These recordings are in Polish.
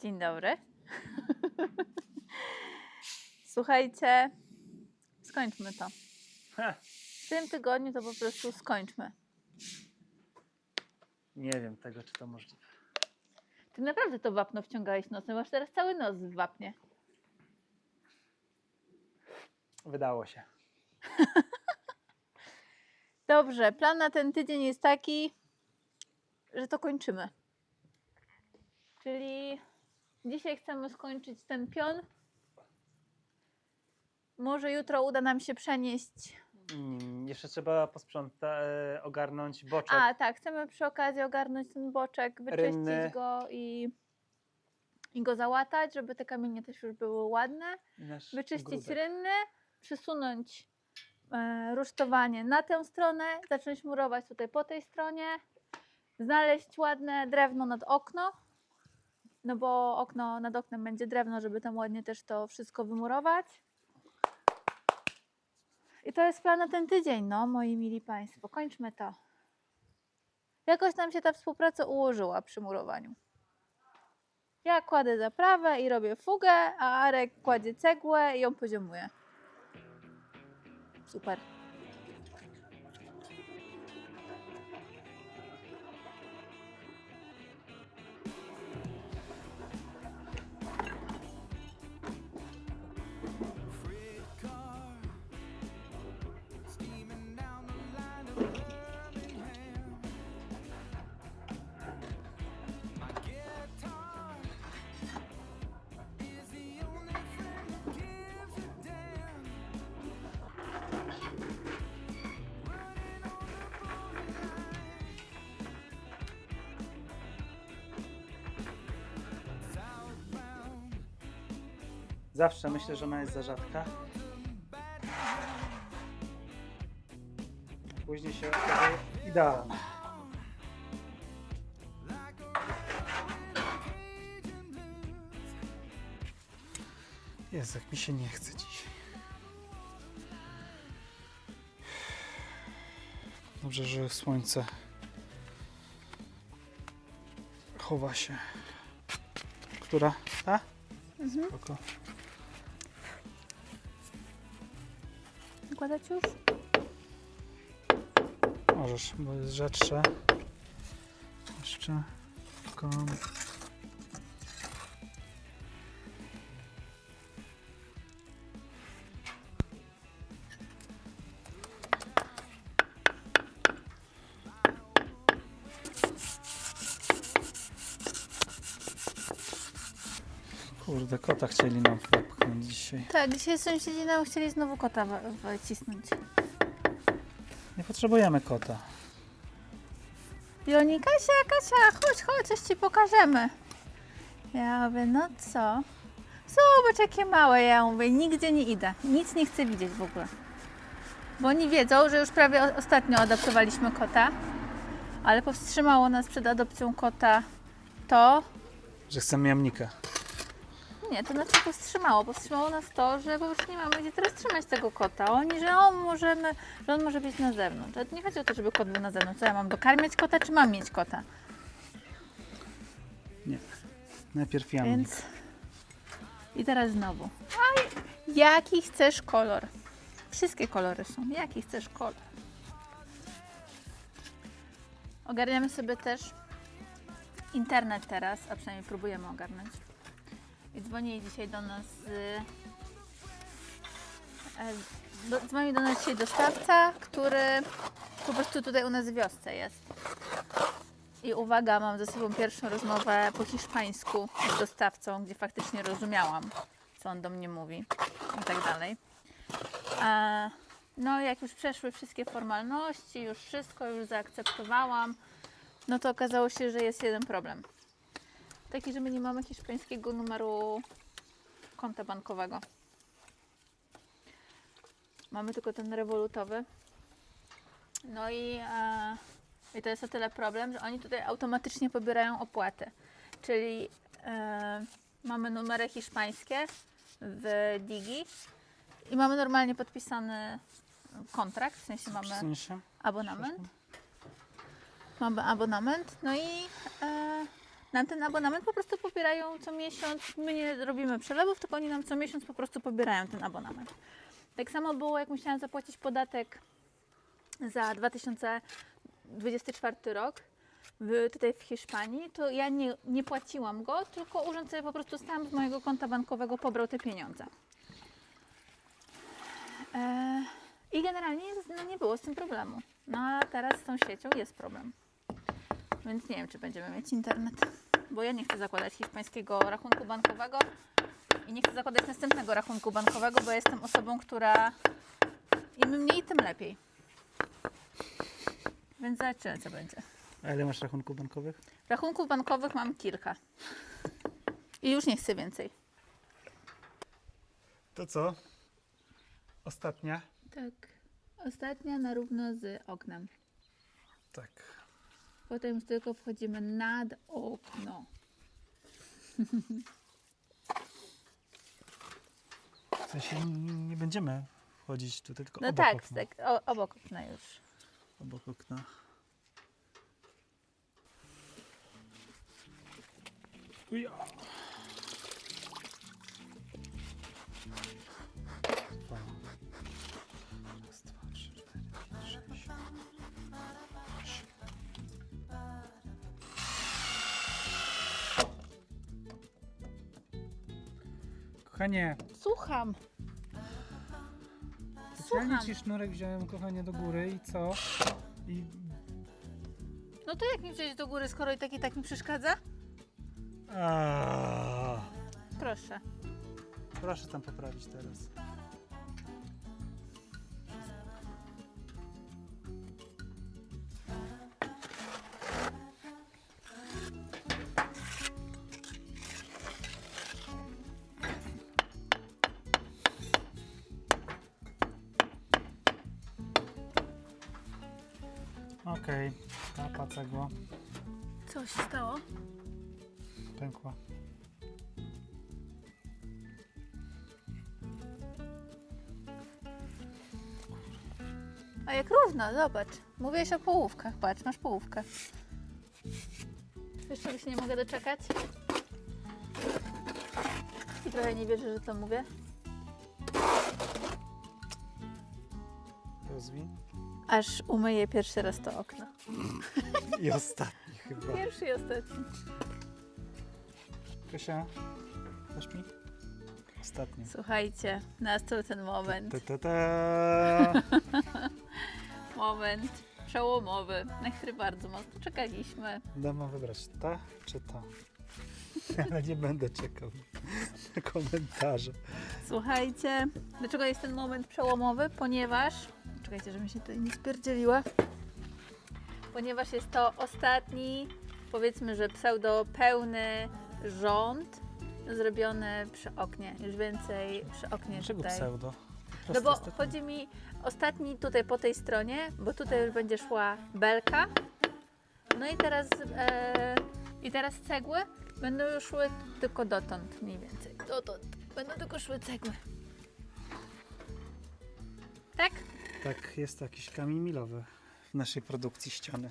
Dzień dobry. Słuchajcie, skończmy to. W tym tygodniu to po prostu skończmy. nie wiem tego, czy to możliwe. Ty naprawdę to wapno wciągałeś nocem, masz teraz cały nos w wapnie. Wydało się. Dobrze, plan na ten tydzień jest taki, że to kończymy. Czyli dzisiaj chcemy skończyć ten pion. Może jutro uda nam się przenieść. Mm, jeszcze trzeba posprzątać, e, ogarnąć boczek. A tak, chcemy przy okazji ogarnąć ten boczek, wyczyścić Rynny. go i, i go załatać, żeby te kamienie też już były ładne. nasz Wyczyścić ogródek. rynny, przesunąć e, rusztowanie na tę stronę, zacząć murować tutaj po tej stronie, znaleźć ładne drewno nad okno, no bo okno nad oknem będzie drewno, żeby tam ładnie też to wszystko wymurować. I to jest plan na ten tydzień, no moi mili Państwo. Kończmy to. Jakoś nam się ta współpraca ułożyła przy murowaniu. Ja kładę zaprawę i robię fugę, a Arek kładzie cegłę i ją poziomuje. Super. Zawsze myślę, że ona jest za rzadka. Później się okazuje idealna. Jest, jak mi się nie chce dzisiaj. Dobrze, że słońce chowa się. Która? Ta? Mhm. Spoko. Kładać już? Możesz, bo jest rzadsze. Jeszcze. Kom. Kurde, kota chcieli nam popchnąć dzisiaj. Tak, dzisiaj sąsiedzi nam chcieli znowu kota wycisnąć. Nie potrzebujemy kota. I oni, Kasia, Kasia, chodź, chodź, coś ci pokażemy. Ja mówię, no co? Zobacz, jakie małe. Ja mówię, nigdzie nie idę. Nic nie chcę widzieć w ogóle. Bo oni wiedzą, że już prawie ostatnio adoptowaliśmy kota, ale powstrzymało nas przed adopcją kota to, Że chcemy jamnika. Nie, to znaczy powstrzymało. Powstrzymało nas to, że po prostu nie mamy gdzie teraz trzymać tego kota. Oni, że on, możemy, że on może być na zewnątrz. Ale nie chodzi o to, żeby kot był na zewnątrz. Co ja mam dokarmiać kota, czy mam mieć kota? Nie. Najpierw jamnik. Więc. I teraz znowu. Aj, jaki chcesz kolor? Wszystkie kolory są. Jaki chcesz kolor? Ogarniamy sobie też internet teraz, a przynajmniej próbujemy ogarnąć. I dzwoni dzisiaj do nas. y, e, Do, dzwoni do nas dzisiaj dostawca, który po prostu tutaj u nas w wiosce jest. I uwaga, mam ze sobą pierwszą rozmowę po hiszpańsku z dostawcą, gdzie faktycznie rozumiałam, co on do mnie mówi i tak dalej. E, No, jak już przeszły wszystkie formalności, już wszystko, już zaakceptowałam, no to okazało się, że jest jeden problem. Taki, że my nie mamy hiszpańskiego numeru konta bankowego. Mamy tylko ten rewolutowy. No i, e, i to jest o tyle problem, że oni tutaj automatycznie pobierają opłaty. Czyli e, mamy numery hiszpańskie w Digi i mamy normalnie podpisany kontrakt, w sensie mamy abonament. Mamy abonament, no i e, nam ten abonament po prostu pobierają co miesiąc. My nie robimy przelewów, tylko oni nam co miesiąc po prostu pobierają ten abonament. Tak samo było, jak musiałam zapłacić podatek za 2024 rok w, tutaj w Hiszpanii, to ja nie, nie płaciłam go, tylko urząd sobie po prostu sam z mojego konta bankowego pobrał te pieniądze. E, I generalnie no, nie było z tym problemu. No a teraz z tą siecią jest problem. Więc nie wiem, czy będziemy mieć internet. Bo ja nie chcę zakładać hiszpańskiego rachunku bankowego i nie chcę zakładać następnego rachunku bankowego, bo ja jestem osobą, która im mniej, tym lepiej. Więc zobaczymy, co będzie. A ile masz rachunków bankowych? Rachunków bankowych mam kilka. I już nie chcę więcej. To co? Ostatnia? Tak. Ostatnia na równo z oknem. Tak. Potem już tylko wchodzimy nad okno. W sensie nie, będziemy wchodzić tutaj, tylko No obok tak, okna. tak o, obok okna już. Obok okna. Uja. Kochanie, Słucham. specjalnie Słucham. ci sznurek wziąłem, kochanie, do góry i co? I No to jak mi wziąć do góry, skoro i tak i tak mi przeszkadza? Aaaa. Proszę. Proszę tam poprawić teraz. Okej, okay. cegła Co się stało? pękła. A jak równo, zobacz. Mówiłeś o połówkach, patrz, masz połówkę. Wiesz, czego się nie mogę doczekać? I trochę nie wierzę, że to mówię. Aż umyję pierwszy raz to okno. I ostatni chyba. Pierwszy i ostatni. Kasia, dasz mi? Ostatni. Słuchajcie, nastał ten moment. Ta, ta, ta. Moment przełomowy, na który bardzo mocno czekaliśmy. Dam wybrać ta czy ta. Ale nie będę czekał na komentarze. Słuchajcie, dlaczego jest ten moment przełomowy? Ponieważ, czekajcie, żebym się tutaj nie spierdzieliła, ponieważ jest to ostatni, powiedzmy, że pseudo pełny rząd zrobiony przy oknie. Już więcej przy oknie Dlaczego tutaj. pseudo? Po No prostu bo ostatni. chodzi mi ostatni tutaj po tej stronie, bo tutaj już będzie szła belka. No i teraz e, i teraz cegły będą już szły tylko dotąd mniej więcej. Dotąd. Będą tylko szły cegły. Tak? Tak, jest jakiś kamień milowy w naszej produkcji ściany.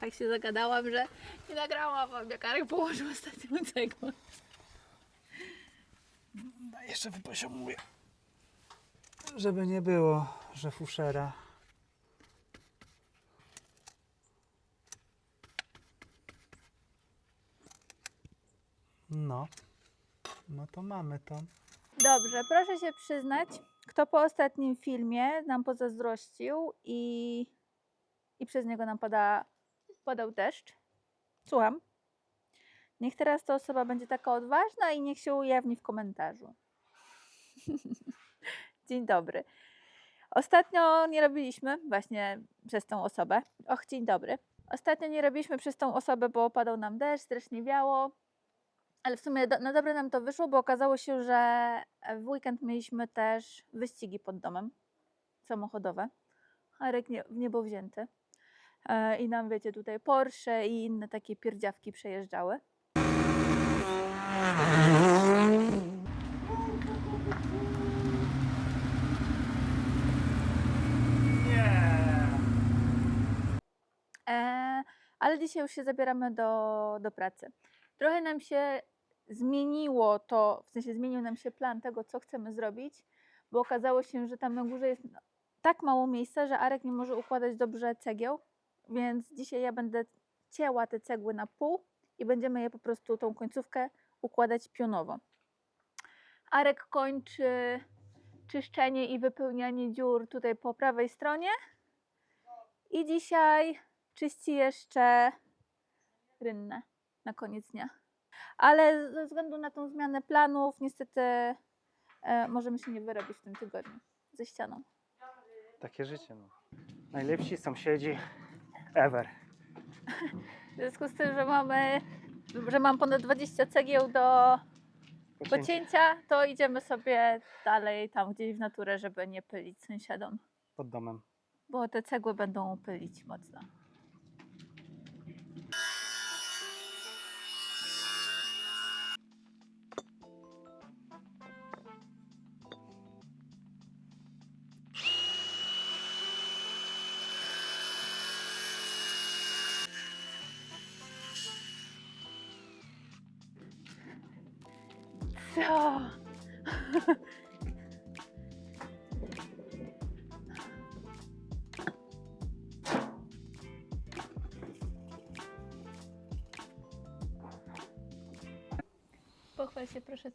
Tak się zagadałam, że nie nagrałam wam, jak Arek położył ostatnią cegłę. No, jeszcze wypoziomuję. Żeby nie było, że fuszera. No. No to mamy to. Dobrze, proszę się przyznać, kto po ostatnim filmie nam pozazdrościł i, i przez niego nam pada, padał deszcz. Słucham. Niech teraz ta osoba będzie taka odważna i niech się ujawni w komentarzu. dzień dobry. Ostatnio nie robiliśmy właśnie przez tą osobę. Och, dzień dobry. Ostatnio nie robiliśmy przez tą osobę, bo padał nam deszcz, strasznie wiało. Ale w sumie do, na dobre nam to wyszło, bo okazało się, że w weekend mieliśmy też wyścigi pod domem samochodowe. Arek nie, w niebo wzięty. E, I nam, wiecie, tutaj Porsche i inne takie pierdziawki przejeżdżały. E, ale dzisiaj już się zabieramy do, do pracy. Trochę nam się zmieniło to, w sensie zmienił nam się plan tego, co chcemy zrobić, bo okazało się, że tam na górze jest tak mało miejsca, że Arek nie może układać dobrze cegieł, więc dzisiaj ja będę cięła te cegły na pół i będziemy je po prostu tą końcówkę układać pionowo. Arek kończy czyszczenie i wypełnianie dziur tutaj po prawej stronie. I dzisiaj czyści jeszcze rynnę na koniec dnia. Ale ze względu na tą zmianę planów, niestety e, możemy się nie wyrobić w tym tygodniu ze ścianą. Takie życie. No. Najlepsi sąsiedzi ever. W związku z tym, że mamy, że mam ponad 20 cegieł do Pocięcie. pocięcia, to idziemy sobie dalej tam gdzieś w naturę, żeby nie pylić sąsiadom, Pod domem. bo te cegły będą pylić mocno.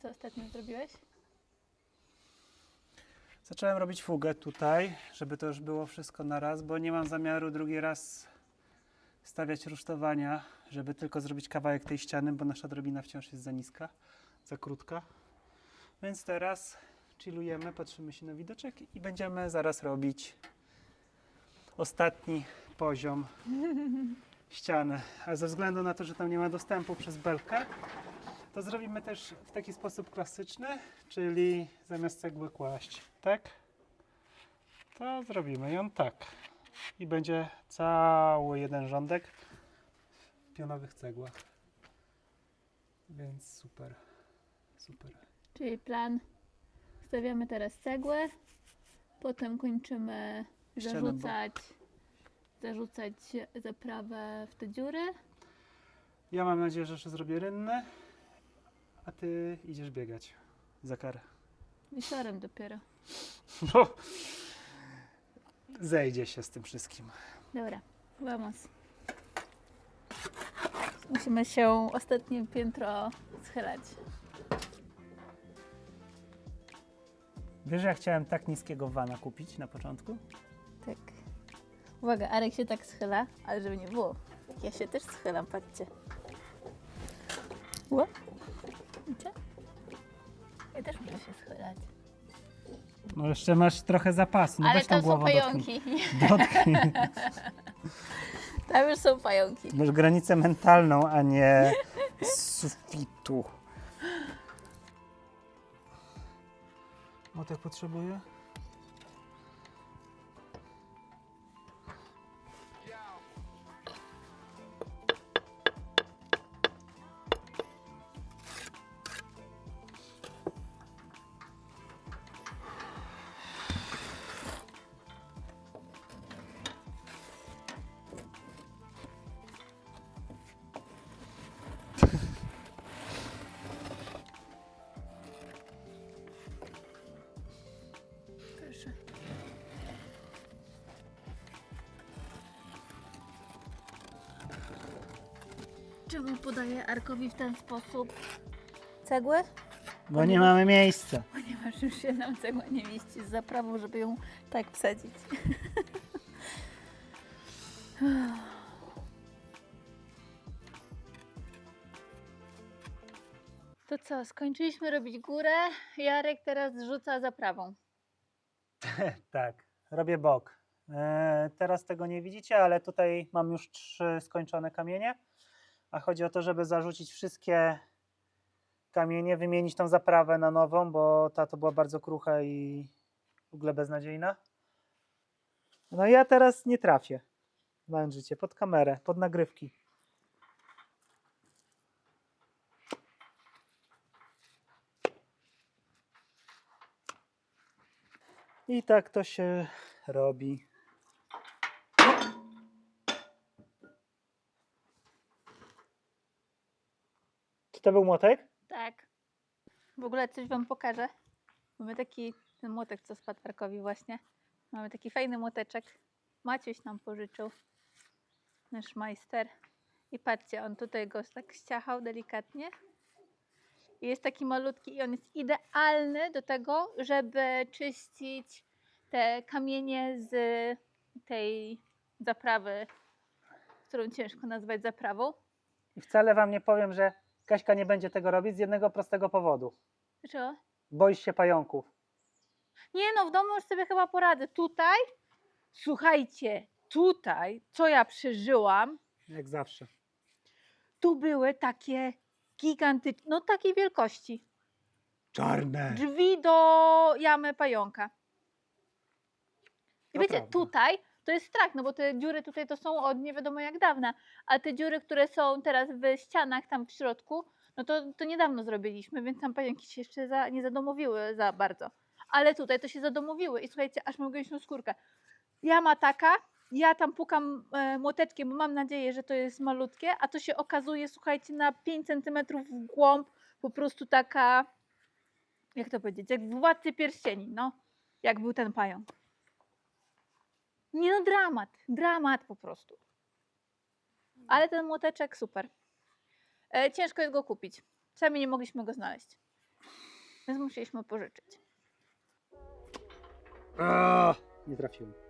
Co ostatnio zrobiłeś. Zacząłem robić fugę tutaj, żeby to już było wszystko na raz, bo nie mam zamiaru drugi raz stawiać rusztowania, żeby tylko zrobić kawałek tej ściany, bo nasza drobina wciąż jest za niska, za krótka. Więc teraz chillujemy, patrzymy się na widoczek i będziemy zaraz robić ostatni poziom ściany. A ze względu na to, że tam nie ma dostępu przez belkę, to zrobimy też w taki sposób klasyczny, czyli zamiast cegły kłaść tak, to zrobimy ją tak. I będzie cały jeden rządek w pionowych cegłach. Więc super, super. Czyli plan, stawiamy teraz cegłę, potem kończymy Ścianę, zarzucać, zarzucać zaprawę w te dziury. Ja mam nadzieję, że jeszcze zrobię rynnę, a ty idziesz biegać za karę. Wieczorem dopiero. No, zejdzie się z tym wszystkim. Dobra, vamos. Musimy się ostatnie piętro schylać. Wiesz, że ja chciałem tak niskiego wana kupić na początku? Tak. Uwaga, Arek się tak schyla, ale żeby nie było. Ja się też schylam, patrzcie. Ło? Widzicie? Ja też muszę się schylać. No jeszcze masz trochę zapasu. No ale weź tą tam są głową pająki. Dotknij. Tam już są pająki. Masz granicę mentalną, a nie z sufitu. Motek potrzebuje? Czemu podaję Arkowi w ten sposób cegły? Bo nie mamy miejsca. Ponieważ już się nam cegła nie mieści z zaprawą, żeby ją tak wsadzić. To co, skończyliśmy robić górę. Jarek teraz zrzuca zaprawą. Tak, robię bok. E, teraz tego nie widzicie, ale tutaj mam już trzy skończone kamienie. A chodzi o to, żeby zarzucić wszystkie kamienie, wymienić tą zaprawę na nową, bo ta to była bardzo krucha i w ogóle beznadziejna. No ja teraz nie trafię. Znając życie, pod kamerę, pod nagrywki. I tak to się robi. To był młotek? Tak. W ogóle coś wam pokażę. Mamy taki ten młotek, co spadł Arkowi właśnie. Mamy taki fajny młoteczek. Maciuś nam pożyczył. Nasz majster. I patrzcie, on tutaj go tak ściachał delikatnie. I jest taki malutki i on jest idealny do tego, żeby czyścić te kamienie z tej zaprawy, którą ciężko nazwać zaprawą. I wcale wam nie powiem, że Kaśka nie będzie tego robić z jednego prostego powodu. Dlaczego? Boisz się pająków. Nie no, w domu już sobie chyba poradzę. Tutaj, słuchajcie, tutaj, co ja przeżyłam, Jak zawsze. tu były takie gigantyczne, no takiej wielkości. Czarne. Drzwi do jamy pająka. I To wiecie, prawda. tutaj to jest strach, no bo te dziury tutaj to są od nie wiadomo jak dawna, a te dziury, które są teraz w ścianach tam w środku, no to, to niedawno zrobiliśmy, więc tam pająki się jeszcze za, nie zadomowiły za bardzo. Ale tutaj to się zadomowiły i słuchajcie, aż mam gęsią skórkę. Jama taka, ja tam pukam e, młoteczkiem, bo mam nadzieję, że to jest malutkie, a to się okazuje, słuchajcie, na 5 cm w głąb po prostu taka, jak to powiedzieć, jak Władcy Pierścieni, no, jak był ten pająk. Nie no, dramat, dramat po prostu. Ale ten młoteczek super. E, ciężko jest go kupić. Sami nie mogliśmy go znaleźć. Więc musieliśmy pożyczyć. O, nie trafiłem.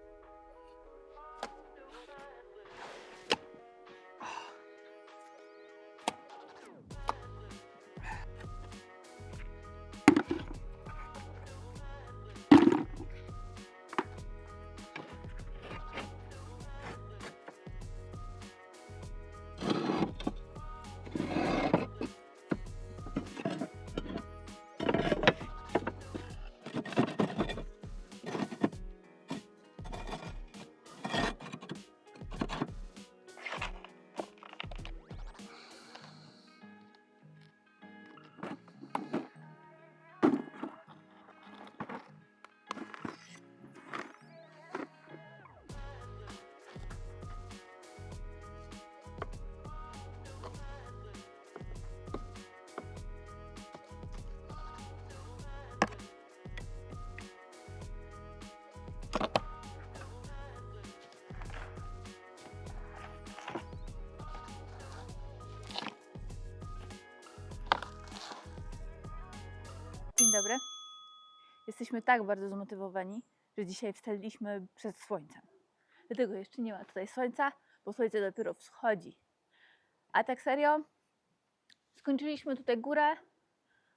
Dzień dobry. Jesteśmy tak bardzo zmotywowani, że dzisiaj wstaliśmy przed słońcem. Dlatego jeszcze nie ma tutaj słońca, bo słońce dopiero wschodzi. A tak serio, skończyliśmy tutaj górę.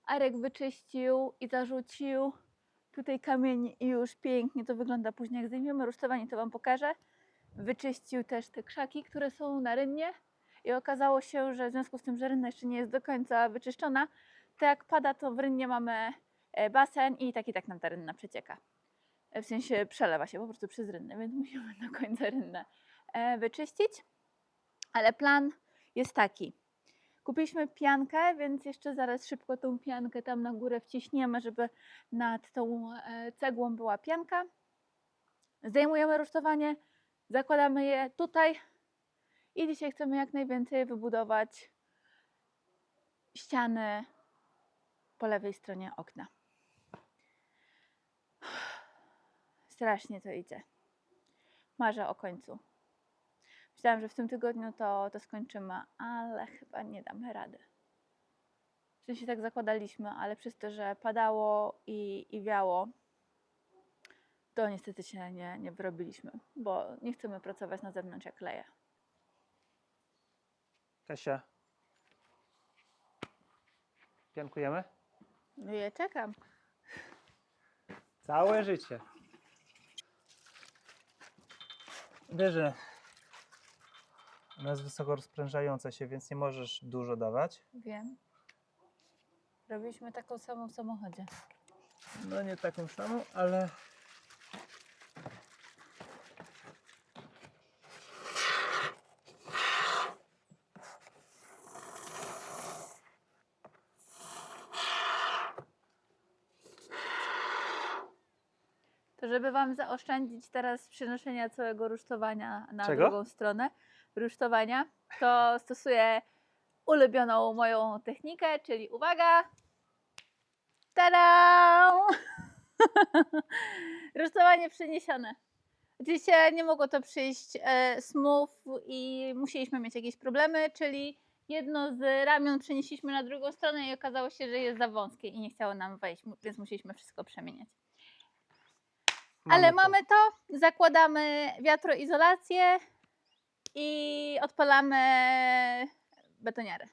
Arek wyczyścił i zarzucił tutaj kamień i już pięknie to wygląda. Później jak zdejmiemy rusztowanie, to Wam pokażę. Wyczyścił też te krzaki, które są na rynnie i okazało się, że w związku z tym, że rynna jeszcze nie jest do końca wyczyszczona, to jak pada, to w rynnie mamy e, basen i tak i tak nam ta rynna przecieka. E, W sensie przelewa się po prostu przez rynnę, więc musimy do końca rynnę e, wyczyścić. Ale plan jest taki. Kupiliśmy piankę, więc jeszcze zaraz szybko tą piankę tam na górę wciśniemy, żeby nad tą cegłą była pianka. Zdejmujemy rusztowanie, zakładamy je tutaj i dzisiaj chcemy jak najwięcej wybudować ściany po lewej stronie okna. Strasznie to idzie. Marzę o końcu. Myślałam, że w tym tygodniu to, to skończymy, ale chyba nie damy rady. W sensie tak zakładaliśmy, ale przez to, że padało i, i wiało, to niestety się nie, nie wyrobiliśmy, bo nie chcemy pracować na zewnątrz jak leje. Kasia. Piankujemy? No ja czekam. Całe życie. Wiesz, że ona jest wysoko rozprężająca się, więc nie możesz dużo dawać. Wiem. Robiliśmy taką samą w samochodzie. No nie taką samą, ale żeby Wam zaoszczędzić teraz przenoszenia całego rusztowania na Czego? drugą stronę rusztowania, to stosuję ulubioną moją technikę, czyli uwaga! Tada! Rusztowanie przeniesione. Oczywiście nie mogło to przyjść e, smooth i musieliśmy mieć jakieś problemy, czyli jedno z ramion przenieśliśmy na drugą stronę i okazało się, że jest za wąskie i nie chciało nam wejść, mu- więc musieliśmy wszystko przemieniać. Ale mamy to, zakładamy wiatroizolację i odpalamy betoniarę.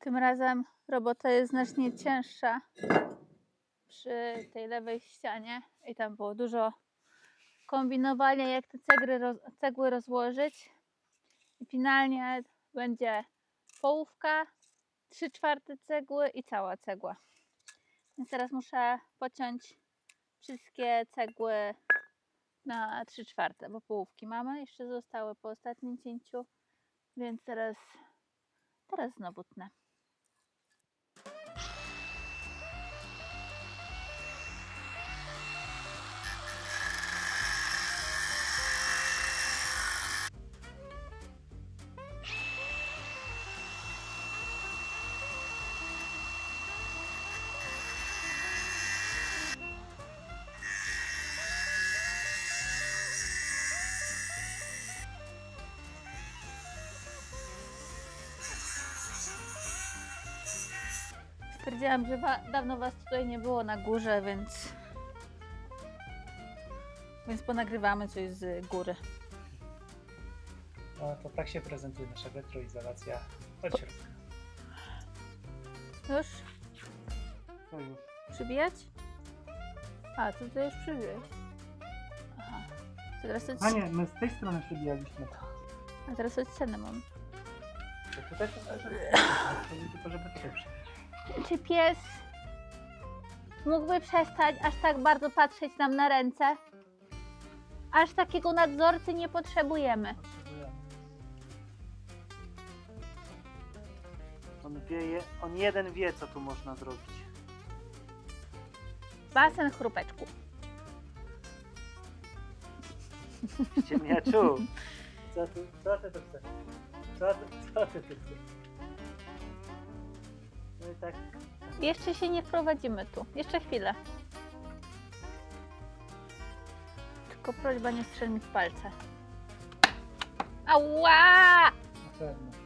Tym razem robota jest znacznie cięższa przy tej lewej ścianie i tam było dużo kombinowania, jak te cegły, roz, cegły rozłożyć. I finalnie będzie połówka, 3 czwarte cegły i cała cegła. Więc teraz muszę pociąć wszystkie cegły na 3 czwarte, bo połówki mamy, jeszcze zostały po ostatnim cięciu, więc teraz, teraz znowu tnę. Stwierdziłam, że wa- dawno Was tutaj nie było na górze, więc. Więc ponagrywamy coś z góry. No to tak się prezentuje nasza wiatroizolacja od środka. Już? To już. Przybijać? A, to ty już przybiłeś. Aha. To teraz od, A nie, my z tej strony przybijaliśmy to. a teraz od ściany mam. To tutaj to tylko, żeby tutaj przybić. Czy pies mógłby przestać aż tak bardzo patrzeć nam na ręce? Aż takiego nadzorcy nie potrzebujemy. On wie, on jeden wie, co tu można zrobić. Basen chrupeczku. Ciemniaczu! Co ty, co ty tu chcesz? Co ty, co ty tu chcesz? Tak, Jeszcze się nie wprowadzimy tu. Jeszcze chwilę. Tylko prośba nie strzel mi w palce. Ała! na pewno.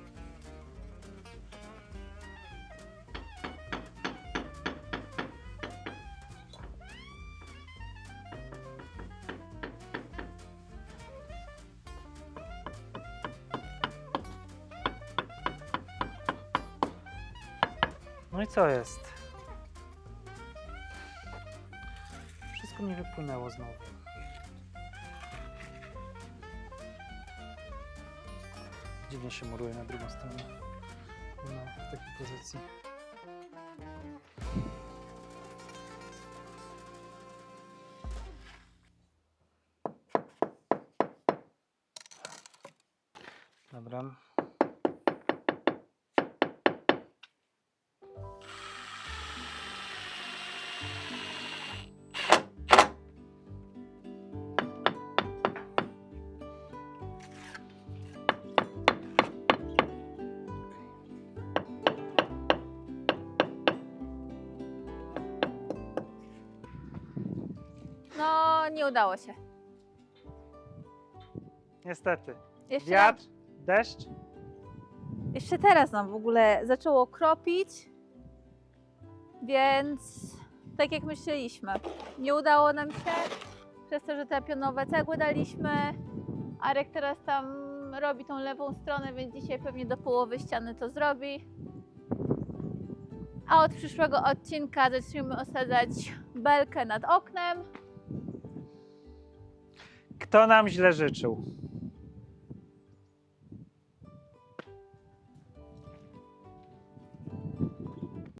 No i co jest? Wszystko mi wypłynęło znowu. Dziwnie się muruje na drugą stronę. No, w takiej pozycji. No, nie udało się. Niestety. Jeszcze, Wiatr, deszcz. jeszcze teraz nam w ogóle zaczęło kropić, więc tak jak myśleliśmy, nie udało nam się przez to, że te pionowe cegły daliśmy. Arek teraz tam robi tą lewą stronę, więc dzisiaj pewnie do połowy ściany to zrobi. A od przyszłego odcinka zaczniemy osadzać belkę nad oknem. Kto nam źle życzył?